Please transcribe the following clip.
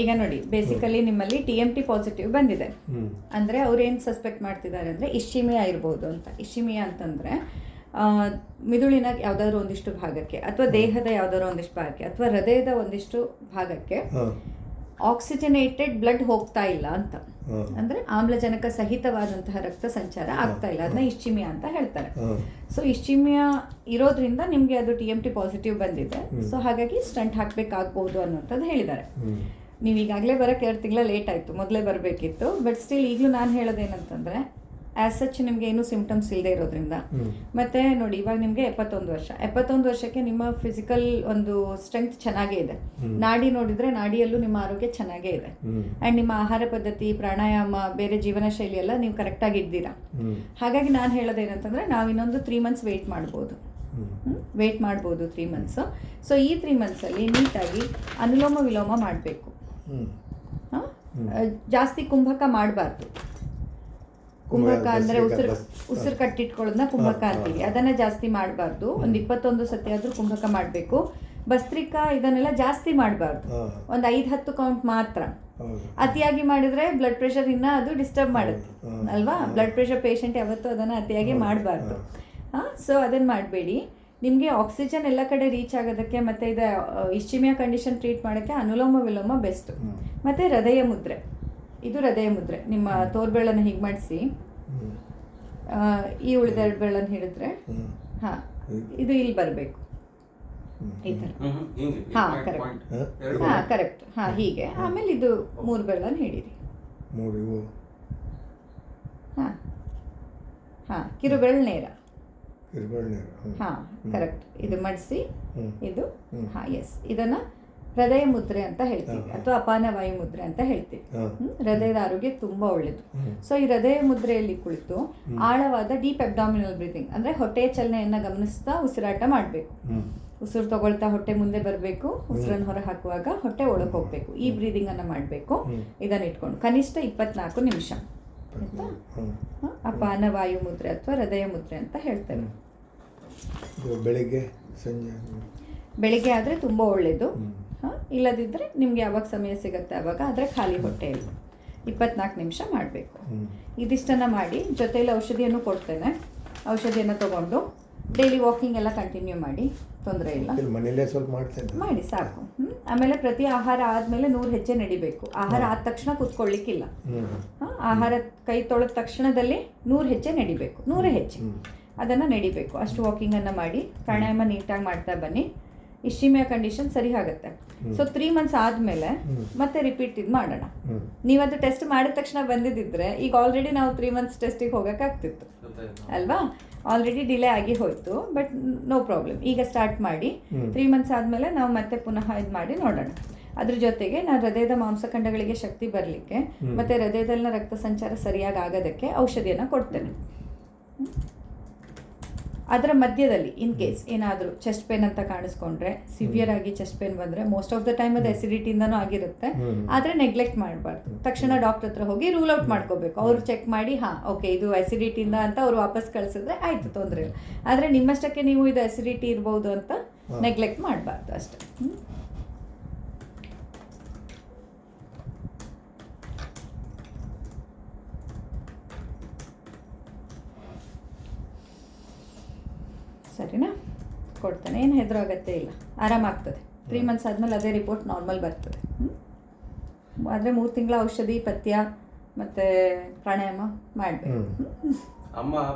ಈಗ ನೋಡಿ ಬೇಸಿಕಲಿ ನಿಮ್ಮಲ್ಲಿ ಟಿ ಎಂ ಟಿ ಪಾಸಿಟಿವ್ ಬಂದಿದೆ. ಅಂದ್ರೆ ಅಂದರೆ ಅವ್ರು ಏನು ಸಸ್ಪೆಕ್ಟ್ ಮಾಡ್ತಿದ್ದಾರೆ ಅಂದ್ರೆ ಇಶಿಮಿಯಾ ಇರ್ಬೋದು ಅಂತ. ಇಶಿಮಿಯಾ ಅಂತಂದ್ರೆ ಮಿದುಳಿನ ಯಾವ್ದಾದ್ರು ಒಂದಿಷ್ಟು ಭಾಗಕ್ಕೆ ಅಥವಾ ದೇಹದ ಯಾವ್ದಾದ್ರು ಒಂದಿಷ್ಟು ಭಾಗಕ್ಕೆ ಅಥವಾ ಹೃದಯದ ಒಂದಿಷ್ಟು ಭಾಗಕ್ಕೆ ಆಕ್ಸಿಜನೇಟೆಡ್ ಬ್ಲಡ್ ಹೋಗ್ತಾ ಇಲ್ಲ ಅಂತ. ಅಂದ್ರೆ ಆಮ್ಲಜನಕ ಸಹಿತವಾದಂತಹ ರಕ್ತ ಸಂಚಾರ ಆಗ್ತಾ ಇಲ್ಲ. ಅದನ್ನ ಇಶ್ಚಿಮಿಯಾ ಅಂತ ಹೇಳ್ತಾರೆ. ಸೊ ಇಶ್ಚಿಮಿಯಾ ಇರೋದ್ರಿಂದ ನಿಮಗೆ ಅದು ಟಿ ಎಂ ಟಿ ಪಾಸಿಟಿವ್ ಬಂದಿದೆ. ಸೊ ಹಾಗಾಗಿ ಸ್ಟಂಟ್ ಹಾಕಬೇಕಾಗ್ಬೋದು ಅನ್ನೋಂಥದ್ದು ಹೇಳಿದ್ದಾರೆ. ನೀವು ಈಗಾಗಲೇ ಬರೋಕ್ಕೆ ಎರಡು ತಿಂಗಳ ಲೇಟ್ ಆಯಿತು. ಮೊದಲೇ ಬರಬೇಕಿತ್ತು. ಬಟ್ ಸ್ಟಿಲ್ ಈಗಲೂ ನಾನು ಹೇಳೋದೇನಂತಂದರೆ ಆ್ಯಸ್ ಸಚ್ ನಿಮಗೆ ಏನೂ ಸಿಂಪ್ಟಮ್ಸ್ ಇಲ್ಲದೆ ಇರೋದ್ರಿಂದ. ಮತ್ತೆ ನೋಡಿ ಇವಾಗ ನಿಮಗೆ ಎಪ್ಪತ್ತೊಂದು ವರ್ಷ. ಎಪ್ಪತ್ತೊಂದು ವರ್ಷಕ್ಕೆ ನಿಮ್ಮ ಫಿಸಿಕಲ್ ಒಂದು ಸ್ಟ್ರೆಂತ್ ಚೆನ್ನಾಗೇ ಇದೆ. ನಾಡಿ ನೋಡಿದ್ರೆ ನಾಡಿಯಲ್ಲೂ ನಿಮ್ಮ ಆರೋಗ್ಯ ಚೆನ್ನಾಗೇ ಇದೆ. ಅಂಡ್ ಆ್ಯಂಡ್ ನಿಮ್ಮ ಆಹಾರ ಪದ್ಧತಿ ಪ್ರಾಣಾಯಾಮ ಬೇರೆ ಜೀವನ ಶೈಲಿ ಎಲ್ಲ ನೀವು ಕರೆಕ್ಟಾಗಿ ಇದ್ದೀರಾ? ಹಾಗಾಗಿ ನಾನು ಹೇಳೋದೇನಂತಂದ್ರೆ ನಾವು ಇನ್ನೊಂದು ತ್ರೀ ಮಂತ್ಸ್ ವೆಯ್ಟ್ ಮಾಡ್ಬೋದು. ವೆಯ್ಟ್ ಮಾಡ್ಬೋದು ತ್ರೀ ಮಂತ್ಸ್ ಸೊ ಈ ತ್ರೀ ಮಂತ್ಸಲ್ಲಿ ನೀಟಾಗಿ ಅನುಲೋಮ ವಿಲೋಮ ಮಾಡಬೇಕು. ಜಾಸ್ತಿ ಕುಂಭಕ ಮಾಡಬಾರ್ದು. ಕುಂಭಕ ಅಂದ್ರೆ ಉಸಿರು ಉಸಿರು ಕಟ್ಟಿಟ್ಕೊಳ್ಳೋದನ್ನ ಕುಂಭಕ. ಅಂತೀವಿ. ಅದನ್ನ ಜಾಸ್ತಿ ಮಾಡಬಾರ್ದು. ಒಂದ್ ಇಪ್ಪತ್ತೊಂದು ಸತಿ ಆದ್ರೂ ಕುಂಭಕ ಮಾಡಬೇಕು. ಭಸ್ತ್ರಿಕಾ ಇದನ್ನೆಲ್ಲ ಜಾಸ್ತಿ ಮಾಡಬಾರ್ದು. ಒಂದ್ ಐದ್ ಹತ್ತು ಕೌಂಟ್ ಮಾತ್ರ. ಅತಿಯಾಗಿ ಮಾಡಿದ್ರೆ ಬ್ಲಡ್ ಪ್ರೆಷರ್ ಇನ್ನ ಅದು ಡಿಸ್ಟರ್ಬ್ ಮಾಡುತ್ತೆ. ಅಲ್ವಾ. ಬ್ಲಡ್ ಪ್ರೆಷರ್ ಪೇಷಂಟ್ ಯಾವತ್ತೂ ಅದನ್ನ ಅತಿಯಾಗಿ ಮಾಡಬಾರ್ದು. ಹಾಂ. ಸೊ ಅದನ್ನು ಮಾಡಬೇಡಿ. ನಿಮಗೆ ಆಕ್ಸಿಜನ್ ಎಲ್ಲ ಕಡೆ ರೀಚ್ ಆಗೋದಕ್ಕೆ ಮತ್ತೆ ಇದು ಇಶ್ಚಿಮಿಯಾ ಕಂಡೀಷನ್ ಟ್ರೀಟ್ ಮಾಡೋಕ್ಕೆ ಅನುಲೋಮ ವಿಲೋಮ ಬೆಸ್ಟ್ ಮತ್ತು ಹೃದಯ ಮುದ್ರೆ. ಇದು ಹೃದಯ ಮುದ್ರೆ. ನಿಮ್ಮ ತೋರ್ಬೆಳನ್ನು ಹೀಗೆ ಮಾಡಿಸಿ. ಈ ಉಳಿದ ಎರಡು ಬೆಳ್ಳನ್ನು ಹಿಡಿದ್ರೆ ಹಾ ಹಾಂ ಇದು ಇಲ್ಲಿ ಬರಬೇಕು. ಈ ಥರ. ಹ್ಮ್ ಕರೆಕ್ಟ್ ಹಾ, ಹಾ? ಹಾಂ ಕರೆಕ್ಟ್ ಹಾಂ ಹೀಗೆ. ಆಮೇಲೆ ಇದು ಮೂರು ಬೆಳ್ಳನ್ನು ಹಿಡೀರಿ. ಹಾಂ. ಹಾಂ ಕಿರುಬೆರಳು ನೇರ. ಹಾಂ ಕರೆಕ್ಟ್ ಇದು ಮಡಿಸಿ. ಇದು. ಹಾಂ ಎಸ್ ಇದನ್ನು ಹೃದಯ ಮುದ್ರೆ ಅಂತ ಹೇಳ್ತೀವಿ. ಅಥವಾ ಅಪಾನ ವಾಯು ಮುದ್ರೆ ಅಂತ ಹೇಳ್ತೀವಿ? ಹೃದಯದ ಆರೋಗ್ಯ ತುಂಬಾ ಒಳ್ಳೇದು. ಸೊ ಈ ಹೃದಯ ಮುದ್ರೆಯಲ್ಲಿ ಕುಳಿತು ಆಳವಾದ ಡೀಪ್ ಅಬ್ಡಾಮಿನಲ್ ಬ್ರೀತಿಂಗ್ ಅಂದ್ರೆ ಹೊಟ್ಟೆಯ ಚಲನೆಯನ್ನ ಗಮನಿಸ್ತಾ ಉಸಿರಾಟ ಮಾಡಬೇಕು. ಉಸಿರು ತಗೊಳ್ತಾ ಹೊಟ್ಟೆ ಮುಂದೆ ಬರಬೇಕು ಉಸಿರನ್ನು ಹೊರ ಹಾಕುವಾಗ ಹೊಟ್ಟೆ ಒಳಗೆ ಹೋಗ್ಬೇಕು. ಈ ಬ್ರೀದಿಂಗನ್ನು ಮಾಡಬೇಕು. ಇದನ್ನ ಇಟ್ಕೊಂಡು ಕನಿಷ್ಠ ಇಪ್ಪತ್ನಾಲ್ಕು ನಿಮಿಷ. ಆಯ್ತಾ? ಅಪಾನ ವಾಯು ಮುದ್ರೆ ಅಥವಾ ಹೃದಯ ಮುದ್ರೆ ಅಂತ ಹೇಳ್ತೇವೆ. ಬೆಳಿಗ್ಗೆ ಸಂಜೆ. ಬೆಳಿಗ್ಗೆ ಆದರೆ ತುಂಬ ಒಳ್ಳೆಯದು ಹಾಂ? ಇಲ್ಲದಿದ್ದರೆ ನಿಮ್ಗೆ ಯಾವಾಗ ಸಮಯ ಸಿಗುತ್ತೆ ಆವಾಗ ಆದರೆ ಖಾಲಿ ಹೊಟ್ಟೆಯಲ್ಲಿ. ಇಪ್ಪತ್ನಾಲ್ಕು ನಿಮಿಷ ಮಾಡಬೇಕು. ಇದಿಷ್ಟನ್ನು ಮಾಡಿ ಜೊತೆಯಲ್ಲಿ ಔಷಧಿಯನ್ನು ಕೊಡ್ತೇನೆ. ಔಷಧಿಯನ್ನು ತೊಗೊಂಡು ಡೈಲಿ ವಾಕಿಂಗ್ ಎಲ್ಲ ಕಂಟಿನ್ಯೂ ಮಾಡಿ. ತೊಂದರೆ ಇಲ್ಲ. ಮನೆಯಲ್ಲೇ ಸ್ವಲ್ಪ ಮಾಡ್ತೇನೆ. ಮಾಡಿ ಸಾಕು? ಆಮೇಲೆ ಪ್ರತಿ ಆಹಾರ ಆದಮೇಲೆ ನೂರು ಹೆಜ್ಜೆ ನಡಿಬೇಕು. ಆಹಾರ ಆದ ತಕ್ಷಣ ಕೂತ್ಕೊಳ್ಳಿಕ್ಕಿಲ್ಲ ಆಹಾರ ಕೈ ತೊಳೆದ ತಕ್ಷಣದಲ್ಲಿ ನೂರು ಹೆಜ್ಜೆ ನಡಿಬೇಕು. ನೂರು ಹೆಜ್ಜೆ. ಅದನ್ನ ಅದನ್ನು ನಡಿಬೇಕು. ಅಷ್ಟು ವಾಕಿಂಗನ್ನು ಮಾಡಿ ಪ್ರಾಣಾಯಾಮ ನೀಟಾಗಿ ಮಾಡ್ತಾ ಬನ್ನಿ. ಇಶ್ಚಿಮಿಯಾ ಕಂಡೀಷನ್ ಸರಿ ಆಗುತ್ತೆ. ಸೊ ತ್ರೀ ಮಂತ್ಸ್ ಆದ್ಮೇಲೆ ಮತ್ತೆ ರಿಪೀಟ್ ಇದು ಮಾಡೋಣ. ನೀವ್ ನೀವದು ಟೆಸ್ಟ್ ಮಾಡಿದ ತಕ್ಷಣ ಬಂದಿದ್ದಿದ್ರೆ ಈಗ ಆಲ್ರೆಡಿ ನಾವು ತ್ರೀ ಮಂತ್ಸ್ ಟೆಸ್ಟಿಗೆ ಹೋಗೋಕ್ಕಾಗ್ತಿತ್ತು ಆಗ್ತಿತ್ತು. ಅಲ್ವಾ? ಆಲ್ರೆಡಿ ಡಿಲೇ ಆಗಿ ಹೋಯ್ತು ಬಟ್ ನೋ ಪ್ರಾಬ್ಲಮ್ ಈಗ ಸ್ಟಾರ್ಟ್ ಮಾಡಿ. ತ್ರೀ ಮಂತ್ಸ್ ಆದಮೇಲೆ ನಾವು ಮತ್ತೆ ಪುನಃ ಇದು ಮಾಡಿ ನೋಡೋಣ. ಅದ್ರ ಜೊತೆಗೆ ನಾವು ಹೃದಯದ ಮಾಂಸಖಂಡಗಳಿಗೆ ಶಕ್ತಿ ಬರಲಿಕ್ಕೆ ಮತ್ತೆ ಹೃದಯದಲ್ಲಿನ ರಕ್ತ ಸಂಚಾರ ಸರಿಯಾಗಿ ಆಗೋದಕ್ಕೆ ಔಷಧಿಯನ್ನು ಕೊಡ್ತೇನೆ. ಅದರ ಮಧ್ಯದಲ್ಲಿ ಇನ್ ಕೇಸ್ ಏನಾದರೂ ಚೆಸ್ಟ್ ಪೇನ್ ಅಂತ ಕಾಣಿಸ್ಕೊಂಡ್ರೆ ಸಿವಿಯರ್ ಆಗಿ ಚೆಸ್ಟ್ ಪೇನ್ ಬಂದರೆ ಮೋಸ್ಟ್ ಆಫ್ ದ ಟೈಮ್ ಅದು ಎಸಿಡಿಟಿಯಿಂದನೂ ಆಗಿರುತ್ತೆ. ಆದರೆ ನೆಗ್ಲೆಕ್ಟ್ ಮಾಡಬಾರ್ದು. ತಕ್ಷಣ ಡಾಕ್ಟರ್ ಹತ್ರ ಹೋಗಿ ರೂಲ್ ಔಟ್ ಮಾಡ್ಕೋಬೇಕು. ಅವ್ರು ಚೆಕ್ ಮಾಡಿ ಹಾಂ ಓಕೆ ಇದು ಎಸಿಡಿಟಿಯಿಂದ ಅಂತ ಅವ್ರು ವಾಪಸ್ ಕಳಿಸಿದ್ರೆ ಆಯಿತು ತೊಂದರೆ ಇಲ್ಲ. ಆದರೆ ನಿಮ್ಮಷ್ಟಕ್ಕೆ ನೀವು ಇದು ಎಸಿಡಿಟಿ ಇರ್ಬೋದು ಅಂತ ನೆಗ್ಲೆಕ್ಟ್ ಮಾಡಬಾರ್ದು ಅಷ್ಟೇ. ಸರಿನಾ? ಕೊಡ್ತಾನೆ. ಏನು ಹೆದರಾಗತ್ತೆ ಅಗತ್ಯ ಇಲ್ಲ. ಆರಾಮಾಗ್ತದೆ ತ್ರೀ ಮಂತ್ಸ್ ಆದಮೇಲೆ ಅದೇ ರಿಪೋರ್ಟ್ ನಾರ್ಮಲ್ ಬರ್ತದೆ. ಆದರೆ ಮೂರು ತಿಂಗಳ ಔಷಧಿ ಪಥ್ಯ ಮತ್ತು ಪ್ರಾಣಾಯಾಮ ಮಾಡಬೇಕು. ಅಮ್ಮ